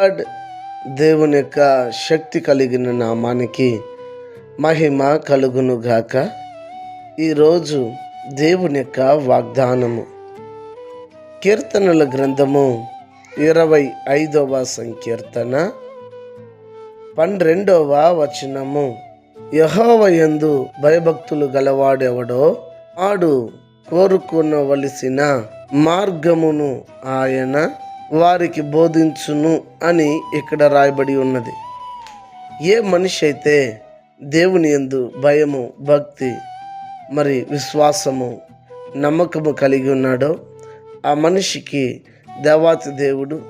God దేవుని యొక్క శక్తి కలిగిన నామానికి మహిమ కలుగును గాక. ఈరోజు దేవుని యొక్క వాగ్దానము. కీర్తనల గ్రంథము ఇరవై ఐదవ సంకీర్తన పన్నెండవ వచనము. యహోవయందు భయభక్తులు గలవాడెవడో ఆడు కోరుకునవలసిన మార్గమును ఆయన వారికి బోధించును అని ఇక్కడ రాయబడి ఉన్నది. ఏ మనిషి అయితే దేవుని యందు భయము భక్తి మరి విశ్వాసము నమ్మకము కలిగి ఉన్నాడో ఆ మనిషికి దేవాతి దేవుడు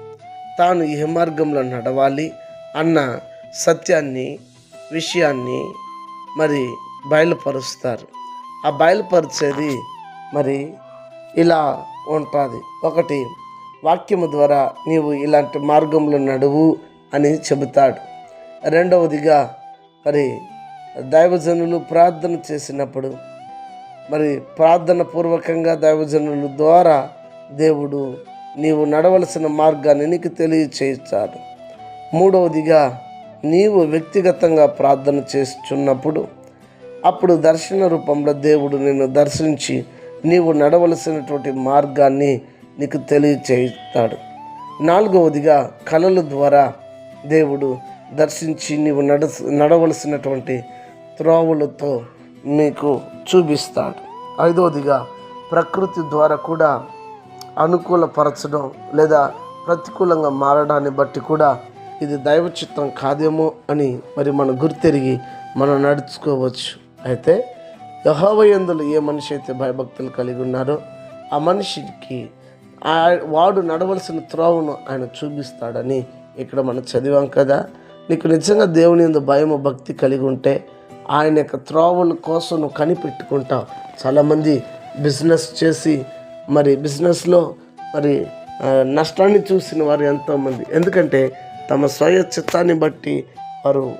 తాను ఈ మార్గంలో నడవాలి అన్న సత్యాన్ని విషయాన్ని మరి బయలుపరుస్తారు. ఆ బయలుపరిచేది మరి ఇలా ఉంటుంది. ఒకటి వాక్యము ద్వారా నీవు ఇలాంటి మార్గంలో నడువు అని చెబుతాడు. రెండవదిగా మరి దైవజనులు ప్రార్థన చేసినప్పుడు మరి ప్రార్థన పూర్వకంగా దైవజనుల ద్వారా దేవుడు నీవు నడవలసిన మార్గాన్ని నీకు తెలియచేస్తాడు. మూడవదిగా నీవు వ్యక్తిగతంగా ప్రార్థన చేస్తున్నప్పుడు అప్పుడు దర్శన రూపంలో దేవుడు నిన్ను దర్శించి నీవు నడవలసినటువంటి మార్గాన్ని నీకు తెలియచేస్తాడు. నాలుగవదిగా కళల ద్వారా దేవుడు దర్శించి నీవు నడ నడవలసినటువంటి త్రోవలతో మీకు చూపిస్తాడు. ఐదవదిగా ప్రకృతి ద్వారా కూడా అనుకూలపరచడం లేదా ప్రతికూలంగా మారడాన్ని బట్టి కూడా ఇది దైవ చిత్తం కాదేమో అని మరి మనం గుర్తెరిగి మనం నడుచుకోవచ్చు. అయితే యహోవయందులు ఏ మనిషి అయితే భయభక్తులు కలిగి ఉన్నారో ఆ మనిషికి వాడు నడవలసిన త్రోవను ఆయన చూపిస్తాడని ఇక్కడ మనం చదివాం కదా. నీకు నిజంగా దేవుని ఎందు భయము భక్తి కలిగి ఉంటే ఆయన యొక్క త్రోవల కోసం నువ్వు కనిపెట్టుకుంటావు. చాలామంది బిజినెస్ చేసి మరి బిజినెస్లో మరి నష్టాన్ని చూసిన వారు ఎంతోమంది. ఎందుకంటే తమ స్వయ చిత్తాన్ని బట్టి వారు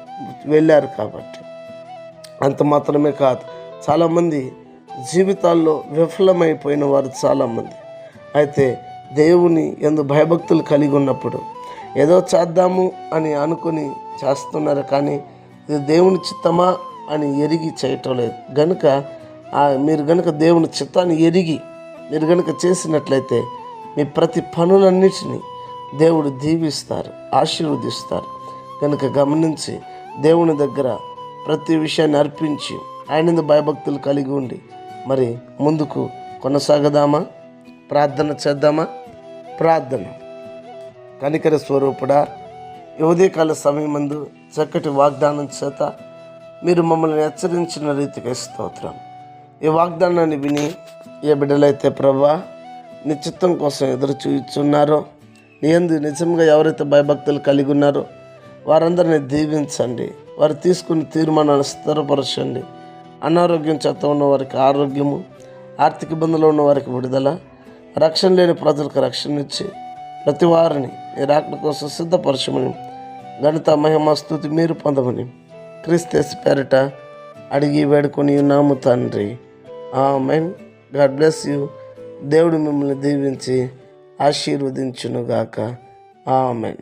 వెళ్ళారు కాబట్టి. అంత మాత్రమే కాదు చాలామంది జీవితాల్లో విఫలమైపోయిన వారు చాలామంది. అయితే దేవుని ఎందు భయభక్తులు కలిగి ఉన్నప్పుడు ఏదో చేద్దాము అని అనుకుని చేస్తున్నారు కానీ ఇది దేవుని చిత్తమా అని ఎరిగి చేయటం లేదు. గనుక మీరు గనుక దేవుని చిత్తాన్ని ఎరిగి మీరు గనుక చేసినట్లయితే మీ ప్రతి పనులన్నిటినీ దేవుడు దీవిస్తారు ఆశీర్వదిస్తారు. కనుక గమనించి దేవుని దగ్గర ప్రతి విషయాన్ని అర్పించి ఆయన భయభక్తులు కలిగి ఉండి మరి ముందుకు కొనసాగదామా? ప్రార్థన చేద్దామా? ప్రార్థన. కనికర స్వరూపుడా యువదీకాల సమయం సమయమందు చక్కటి వాగ్దానం చేత మీరు మమ్మల్ని హెచ్చరించిన రీతికి స్తోత్రం. ఈ వాగ్దానాన్ని విని ఏ బిడ్డలైతే ప్రభా నిశ్చిత్వం కోసం ఎదురు చూచున్నారో నీ నిజంగా ఎవరైతే భయభక్తులు కలిగి ఉన్నారో వారందరిని దీవించండి. వారు తీసుకున్న తీర్మానాన్ని స్థిరపరచండి. అనారోగ్యం చేత ఉన్న వారికి ఆరోగ్యము ఆర్థిక ఇబ్బందులు ఉన్న వారికి విడుదల రక్షణ లేని ప్రజలకు రక్షణ ఇచ్చి ప్రతి వారిని నీ రాకడ కోసం సిద్ధపరచమని గణిత మహిమ స్థుతి మీరు పొందమని క్రిస్తస్ పేరిట అడిగి వేడుకొని ఉన్నాము తండ్రి. May God bless you. దేవుడు మిమ్మల్ని దీవించి ఆశీర్వదించునుగాక. ఆమెన్.